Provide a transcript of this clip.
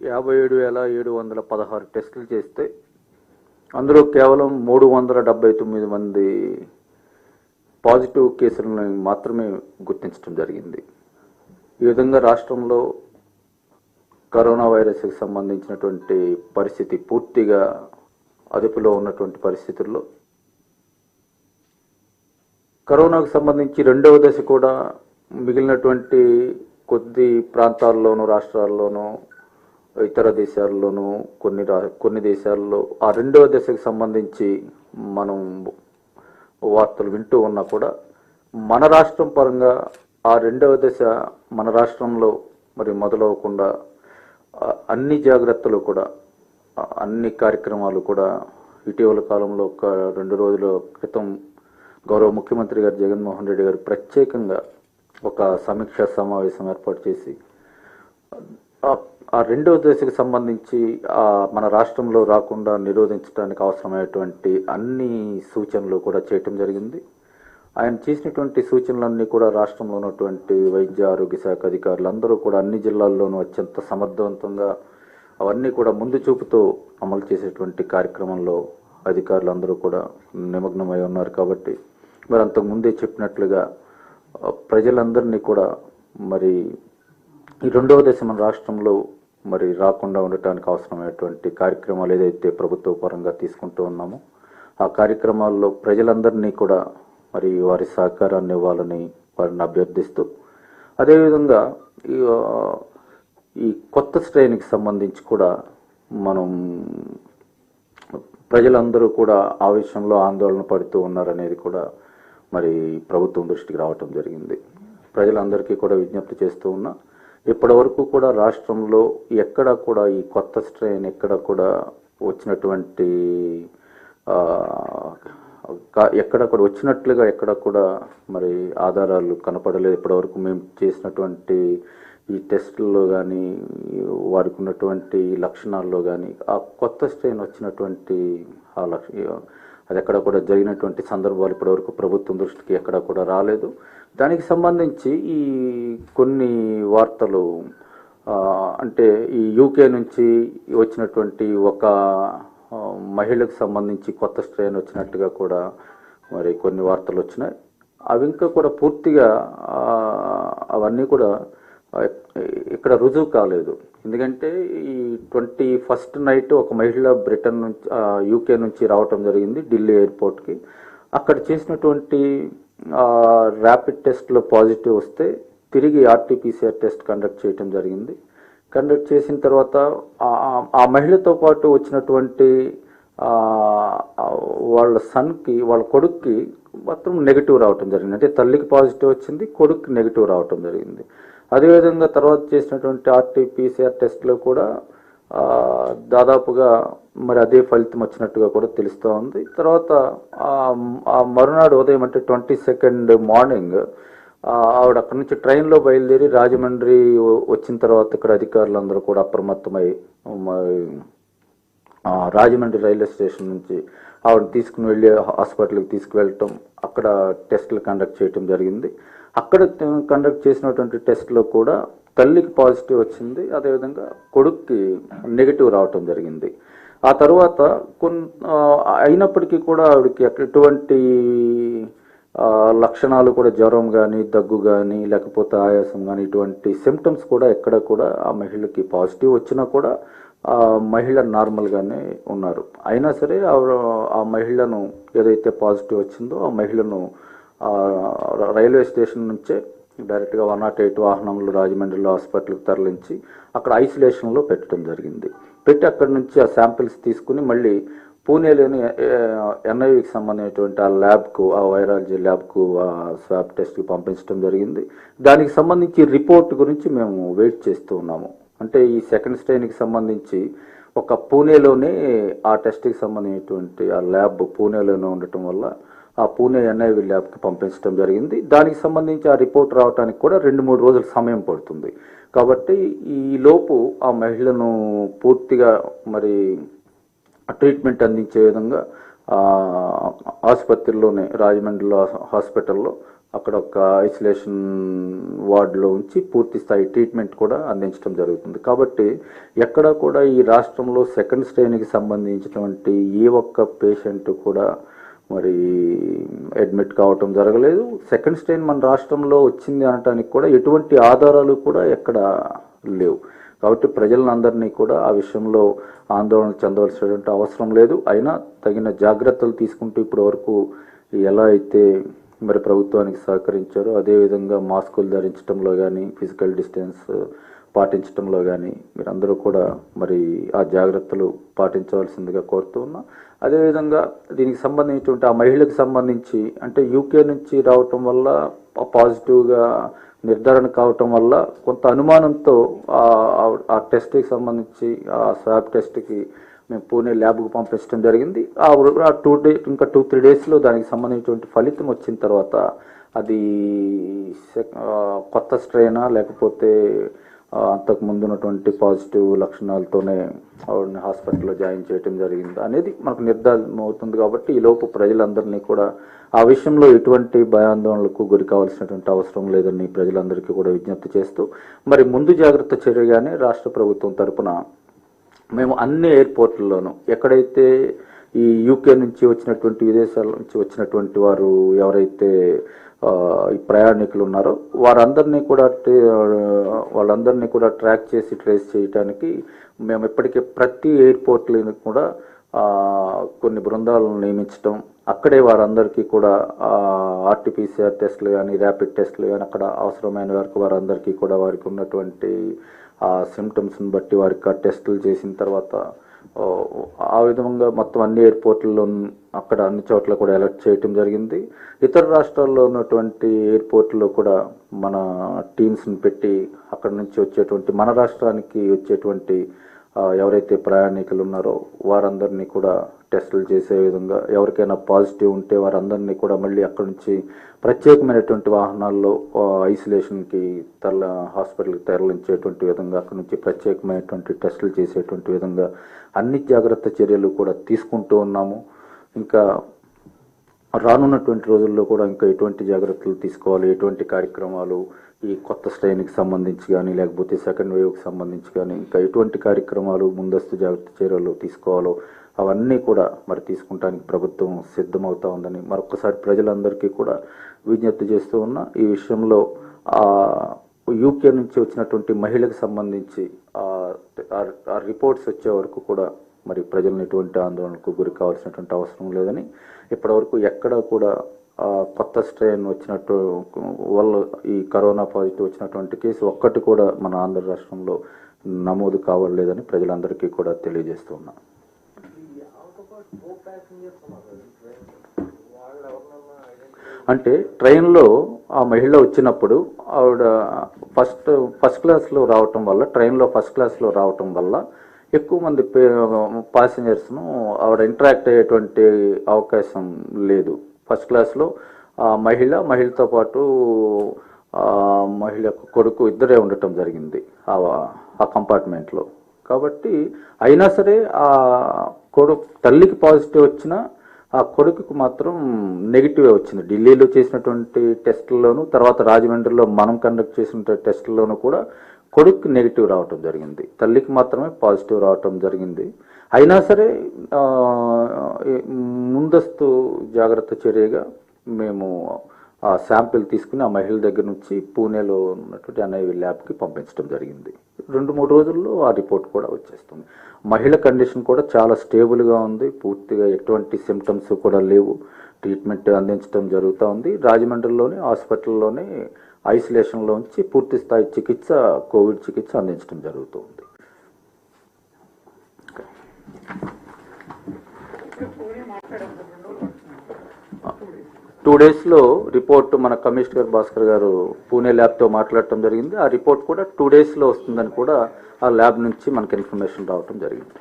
యాభై ఏడు వేల ఏడు వందల పదహారు టెస్టులు చేస్తే అందులో కేవలం మూడు వందల డెబ్బై తొమ్మిది మంది పాజిటివ్ కేసులను మాత్రమే గుర్తించడం జరిగింది. ఈ విధంగా రాష్ట్రంలో కరోనా వైరస్కి సంబంధించినటువంటి పరిస్థితి పూర్తిగా అదుపులో ఉన్నటువంటి పరిస్థితుల్లో కరోనాకు సంబంధించి రెండవ దశ కూడా మిగిలినటువంటి కొద్ది ప్రాంతాల్లోనూ రాష్ట్రాల్లోనూ ఇతర దేశాల్లోనూ కొన్ని రా- కొన్ని దేశాల్లో ఆ రెండవ దశకు సంబంధించి మనం వార్తలు వింటూ ఉన్నా కూడా మన రాష్ట్రం పరంగా ఆ రెండవ దశ మన రాష్ట్రంలో మరి మొదలవకుండా అన్ని జాగ్రత్తలు కూడా అన్ని కార్యక్రమాలు కూడా ఇటీవల కాలంలో ఒక రెండు రోజుల క్రితం గౌరవ ముఖ్యమంత్రి గారు జగన్మోహన్ రెడ్డి గారు ప్రత్యేకంగా ఒక సమీక్షా సమావేశం ఏర్పాటు చేసి ఆ- రెండో దశకు సంబంధించి మన రాష్ట్రంలో రాకుండా నిరోధించడానికి అవసరమైనటువంటి అన్ని సూచనలు కూడా చేయటం జరిగింది. ఆయన చేసినటువంటి సూచనలన్నీ కూడా రాష్ట్రంలో ఉన్నటువంటి వైద్య ఆరోగ్య శాఖ అధికారులు అందరూ కూడా అన్ని జిల్లాల్లోనూ అత్యంత సమర్థవంతంగా అవన్నీ కూడా ముందు చూపుతో అమలు చేసేటువంటి కార్యక్రమంలో అధికారులు అందరూ కూడా నిమగ్నమై ఉన్నారు కాబట్టి మరి అంతకు ముందే చెప్పినట్లుగా ప్రజలందరినీ కూడా మరి రెండవ దశ మన రాష్ట్రంలో మరి రాకుండా ఉండటానికి అవసరమైనటువంటి కార్యక్రమాలు ఏదైతే ప్రభుత్వ పరంగా తీసుకుంటూ ఉన్నామో ఆ కార్యక్రమాల్లో ప్రజలందరినీ కూడా మరి వారి సహకారాన్ని ఇవ్వాలని వారిని అభ్యర్థిస్తూ అదేవిధంగా ఈ ఈ కొత్త శ్రేణికి సంబంధించి కూడా మనం ప్రజలందరూ కూడా ఆ విషయంలో ఆందోళన పడుతూ ఉన్నారనేది కూడా మరి ప్రభుత్వం దృష్టికి రావటం జరిగింది. ప్రజలందరికీ కూడా విజ్ఞప్తి చేస్తూ ఉన్నా ఇప్పటి వరకు కూడా రాష్ట్రంలో ఎక్కడ కూడా ఈ కొత్త స్ట్రెయిన్ ఎక్కడ కూడా వచ్చినటువంటి కా- ఎక్కడ కూడా వచ్చినట్లుగా ఎక్కడ కూడా మరి ఆధారాలు కనపడలేదు. ఇప్పటివరకు మేము చేసినటువంటి ఈ టెస్టుల్లో కానీ వారికి ఉన్నటువంటి లక్షణాల్లో కానీ ఆ కొత్త స్ట్రెయిన్ వచ్చినటువంటి ఆ లక్ష అది ఎక్కడ కూడా జరిగినటువంటి సందర్భాలు ఇప్పటివరకు ప్రభుత్వం దృష్టికి ఎక్కడ కూడా రాలేదు. దానికి సంబంధించి ఈ కొన్ని వార్తలు అంటే ఈ యూకే నుంచి వచ్చినటువంటి ఒక మహిళకు సంబంధించి కొత్త స్ట్రెయిన్ వచ్చినట్టుగా కూడా మరి కొన్ని వార్తలు వచ్చినాయి. అవి ఇంకా కూడా పూర్తిగా అవన్నీ కూడా ఇక్కడ రుజువు కాలేదు. ఎందుకంటే ఈ ట్వంటీ ఫస్ట్ నైట్ ఒక మహిళ బ్రిటన్ నుంచి యూకే నుంచి రావటం జరిగింది ఢిల్లీ ఎయిర్పోర్ట్కి. అక్కడ చేసినటువంటి ర్యాపిడ్ టెస్ట్లో పాజిటివ్ వస్తే తిరిగి ఆర్టీపీసీఆర్ టెస్ట్ కండక్ట్ చేయటం జరిగింది. కండక్ట్ చేసిన తర్వాత ఆ- మహిళతో పాటు వచ్చినటువంటి వాళ్ళ సన్కి వాళ్ళ కొడుక్కి మాత్రం నెగిటివ్ రావటం జరిగింది. అంటే తల్లికి పాజిటివ్ వచ్చింది కొడుక్కి నెగిటివ్ రావటం జరిగింది. అదేవిధంగా తర్వాత చేసినటువంటి ఆర్టీపీసీఆర్ టెస్ట్లో కూడా దాదాపుగా మరి అదే ఫలితం వచ్చినట్టుగా కూడా తెలుస్తూ ఉంది. తర్వాత ఆ- మరునాడు ఉదయం అంటే ట్వంటీ సెకండ్ మార్నింగ్ ఆవిడ అక్కడి నుంచి ట్రైన్లో బయలుదేరి రాజమండ్రి వచ్చిన తర్వాత ఇక్కడ అధికారులందరూ కూడా అప్రమత్తమై రాజమండ్రి రైల్వే స్టేషన్ నుంచి ఆవిడ తీసుకుని వెళ్ళి హాస్పిటల్కి తీసుకువెళ్ళటం అక్కడ టెస్టులు కండక్ట్ చేయటం జరిగింది. అక్కడ కండక్ట్ చేసినటువంటి టెస్ట్లో కూడా తల్లికి పాజిటివ్ వచ్చింది అదేవిధంగా కొడుక్కి నెగిటివ్ రావటం జరిగింది. ఆ తర్వాత కొన్ అయినప్పటికీ కూడా ఆవిడకి ఎటువంటి లక్షణాలు కూడా జ్వరం కానీ దగ్గు కానీ లేకపోతే ఆయాసం కానీ ఇటువంటి సిమ్టమ్స్ కూడా ఎక్కడ కూడా ఆ మహిళకి పాజిటివ్ వచ్చినా కూడా ఆ మహిళ నార్మల్గానే ఉన్నారు. అయినా సరే ఆ మహిళను ఏదైతే పాజిటివ్ వచ్చిందో ఆ మహిళను రైల్వే స్టేషన్ నుంచే డైరెక్ట్గా వన్ నాట్ ఎయిట్ వాహనంలో రాజమండ్రిలో హాస్పిటల్కి తరలించి అక్కడ ఐసోలేషన్లో పెట్టడం జరిగింది. పెట్టి అక్కడి నుంచి ఆ శాంపిల్స్ తీసుకుని మళ్ళీ పూణేలోని ఎన్ఐవికి సంబంధించినటువంటి ఆ ల్యాబ్కు ఆ వైరాలజీ ల్యాబ్కు ఆ స్వాబ్ టెస్ట్కి పంపించడం జరిగింది. దానికి సంబంధించి రిపోర్ట్ గురించి మేము వెయిట్ చేస్తూ ఉన్నాము. అంటే ఈ సెకండ్ స్ట్రెయిన్కి సంబంధించి ఒక పూణేలోనే ఆ టెస్ట్కి సంబంధించినటువంటి ఆ ల్యాబ్ పూణేలోనే ఉండటం వల్ల ఆ పూణే ఎన్ఐవి ల్యాబ్కి పంపించడం జరిగింది. దానికి సంబంధించి ఆ రిపోర్ట్ రావడానికి కూడా రెండు మూడు రోజుల సమయం పడుతుంది. కాబట్టి ఈ లోపు ఆ మహిళను పూర్తిగా మరి ట్రీట్మెంట్ అందించే విధంగా ఆసుపత్రిలోనే రాజమండ్రిలో హాస్పిటల్లో అక్కడ ఒక ఐసోలేషన్ వార్డులో ఉంచి పూర్తి స్థాయి ట్రీట్మెంట్ కూడా అందించడం జరుగుతుంది. కాబట్టి ఎక్కడ కూడా ఈ రాష్ట్రంలో సెకండ్ స్ట్రెయిన్కి సంబంధించినటువంటి ఏ ఒక్క పేషెంట్ కూడా మరి అడ్మిట్ కావటం జరగలేదు. సెకండ్ స్ట్రెయిన్ మన రాష్ట్రంలో వచ్చింది అనటానికి కూడా ఎటువంటి ఆధారాలు కూడా ఎక్కడ లేవు. కాబట్టి ప్రజలందరినీ కూడా ఆ విషయంలో ఆందోళన చెందవలసినటువంటి అవసరం లేదు. అయినా తగిన జాగ్రత్తలు తీసుకుంటూ ఇప్పటి వరకు ఎలా అయితే మరి ప్రభుత్వానికి సహకరించారో అదేవిధంగా మాస్కులు ధరించడంలో కానీ ఫిజికల్ డిస్టెన్స్ పాటించడంలో కానీ మీరందరూ కూడా మరి ఆ జాగ్రత్తలు పాటించవలసిందిగా కోరుతూ ఉన్నా. అదేవిధంగా దీనికి సంబంధించినటువంటి ఆ మహిళకు సంబంధించి అంటే యూకే నుంచి రావటం వల్ల పాజిటివ్గా నిర్ధారణ కావటం వల్ల కొంత అనుమానంతో ఆ- టెస్ట్కి సంబంధించి ఆ స్వాబ్ టెస్ట్కి మేము పూణే ల్యాబ్కు పంపించడం జరిగింది. ఆ టూ డే ఇంకా టూ త్రీ డేస్లో దానికి సంబంధించినటువంటి ఫలితం వచ్చిన తర్వాత అది సెక్- కొత్త స్ట్రెయినా లేకపోతే అంతకు ముందు ఉన్నటువంటి పాజిటివ్ లక్షణాలతోనే ఆవిడని హాస్పిటల్లో జాయిన్ చేయటం జరిగింది అనేది మనకు నిర్ధారణ అవుతుంది కాబట్టి ఈ లోపు ప్రజలందరినీ కూడా ఆ విషయంలో ఎటువంటి భయాందోళనలకు గురి కావాల్సినటువంటి అవసరం లేదని ప్రజలందరికీ కూడా విజ్ఞప్తి చేస్తూ మరి ముందు జాగ్రత్త చర్యగానే రాష్ట్ర ప్రభుత్వం తరపున మేము అన్ని ఎయిర్పోర్ట్లలోనూ ఎక్కడైతే ఈ యూకే నుంచి వచ్చినటువంటి విదేశాల నుంచి వచ్చినటువంటి వారు ఎవరైతే ప్రయాణికులు ఉన్నారో. వారందరినీ కూడా వాళ్ళందరినీ కూడా ట్రాక్ చేసి ట్రేస్ చేయడానికి మేము ఇప్పటికే ప్రతి ఎయిర్పోర్ట్లను కూడా కొన్ని బృందాలను నియమించడం అక్కడే వారందరికీ కూడా ఆర్టీపీసీఆర్ టెస్టులు కానీ ర్యాపిడ్ టెస్టులు కానీ అక్కడ అవసరమైన వరకు వారందరికీ కూడా వారికి ఉన్నటువంటి ఆ సిమ్టమ్స్ని బట్టి వారికి ఆ టెస్టులు చేసిన తర్వాత ఆ, విధంగా మొత్తం అన్ని ఎయిర్పోర్ట్లలో అక్కడ అన్ని చోట్ల కూడా అలర్ట్ చేయటం జరిగింది. ఇతర రాష్ట్రాల్లో ఉన్నటువంటి ఎయిర్పోర్ట్లో కూడా మన టీమ్స్ని పెట్టి అక్కడ నుంచి వచ్చేటువంటి మన రాష్ట్రానికి వచ్చేటువంటి ఎవరైతే ప్రయాణికులు ఉన్నారో వారందరినీ కూడా టెస్టులు చేసే విధంగా ఎవరికైనా పాజిటివ్ ఉంటే వారందరినీ కూడా మళ్ళీ అక్కడి నుంచి ప్రత్యేకమైనటువంటి వాహనాల్లో ఐసోలేషన్కి తరల హాస్పిటల్కి తరలించేటువంటి విధంగా అక్కడ నుంచి ప్రత్యేకమైనటువంటి టెస్టులు చేసేటువంటి విధంగా అన్ని జాగ్రత్త చర్యలు కూడా తీసుకుంటూ ఉన్నాము. ఇంకా రానున్నటువంటి రోజుల్లో కూడా ఇంకా ఎటువంటి జాగ్రత్తలు తీసుకోవాలి ఎటువంటి కార్యక్రమాలు ఈ కొత్త శ్రేణికి సంబంధించి కానీ లేకపోతే సెకండ్ వేవ్కి సంబంధించి కానీ ఇంకా ఎటువంటి కార్యక్రమాలు ముందస్తు జాగ్రత్త చర్యలు తీసుకోవాలో అవన్నీ కూడా మరి తీసుకుంటానికి ప్రభుత్వం సిద్ధమవుతా ఉందని మరొకసారి ప్రజలందరికీ కూడా విజ్ఞప్తి చేస్తూ ఉన్నా. ఈ విషయంలో ఆ యూకే నుంచి వచ్చినటువంటి మహిళకు సంబంధించి ఆ- రిపోర్ట్స్ వచ్చే వరకు కూడా మరి ప్రజలను ఎటువంటి ఆందోళనకు గురి కావాల్సినటువంటి అవసరం లేదని ఇప్పటివరకు ఎక్కడ కూడా ఆ, కొత్త స్ట్రెయిన్ వచ్చినట్టు వల్ల ఈ కరోనా పాజిటివ్ వచ్చినటువంటి కేసు ఒక్కటి కూడా మన ఆంధ్ర రాష్ట్రంలో నమోదు కావట్లేదని ప్రజలందరికీ కూడా తెలియజేస్తున్నా అంటే ట్రైన్లో ఆ మహిళ వచ్చినప్పుడు ఆవిడ ఫస్ట్ ఫస్ట్ క్లాస్లో రావటం వల్ల ట్రైన్లో ఫస్ట్ క్లాస్లో రావటం వల్ల ఎక్కువ మంది ప్యాసింజర్స్ను ఆవిడ ఇంటరాక్ట్ అయ్యేటువంటి అవకాశం లేదు. ఫస్ట్ క్లాస్లో ఆ మహిళ మహిళతో పాటు మహిళ కొడుకు ఇద్దరే ఉండటం జరిగింది ఆ ఆ కంపార్ట్మెంట్లో. కాబట్టి అయినా సరే ఆ కొడుకు తల్లికి పాజిటివ్ వచ్చినా ఆ కొడుకుకు మాత్రం నెగిటివ్ వచ్చింది. ఢిల్లీలో చేసినటువంటి టెస్టుల్లోనూ తర్వాత రాజమండ్రిలో మనం కండక్ట్ చేసిన టెస్టుల్లోనూ కూడా కొడుకు నెగిటివ్ రావటం జరిగింది. తల్లికి మాత్రమే పాజిటివ్ రావటం జరిగింది. అయినా సరే ముందస్తు జాగ్రత్త చర్యగా మేము ఆ శాంపిల్ తీసుకుని ఆ మహిళ దగ్గర నుంచి పూణేలో ఉన్నటువంటి ఎన్ఐవి ల్యాబ్కి పంపించడం జరిగింది. రెండు మూడు రోజుల్లో ఆ రిపోర్ట్ కూడా వచ్చేస్తుంది. మహిళ కండిషన్ కూడా చాలా స్టేబుల్గా ఉంది. పూర్తిగా ఎటువంటి సిమ్టమ్స్ కూడా లేవు. ట్రీట్మెంట్ అందించడం జరుగుతూ ఉంది. రాజమండ్రిలోని హాస్పిటల్లోనే ఐసోలేషన్లో ఉంచి పూర్తి స్థాయి చికిత్స కోవిడ్ చికిత్స అందించడం జరుగుతుంది టూ డేస్లో రిపోర్ట్ మన కమిషనర్ భాస్కర్ గారు పూణే ల్యాబ్తో మాట్లాడటం జరిగింది. ఆ రిపోర్ట్ కూడా టూ డేస్లో వస్తుందని కూడా ఆ ల్యాబ్ నుంచి మనకి ఇన్ఫర్మేషన్ రావటం జరిగింది.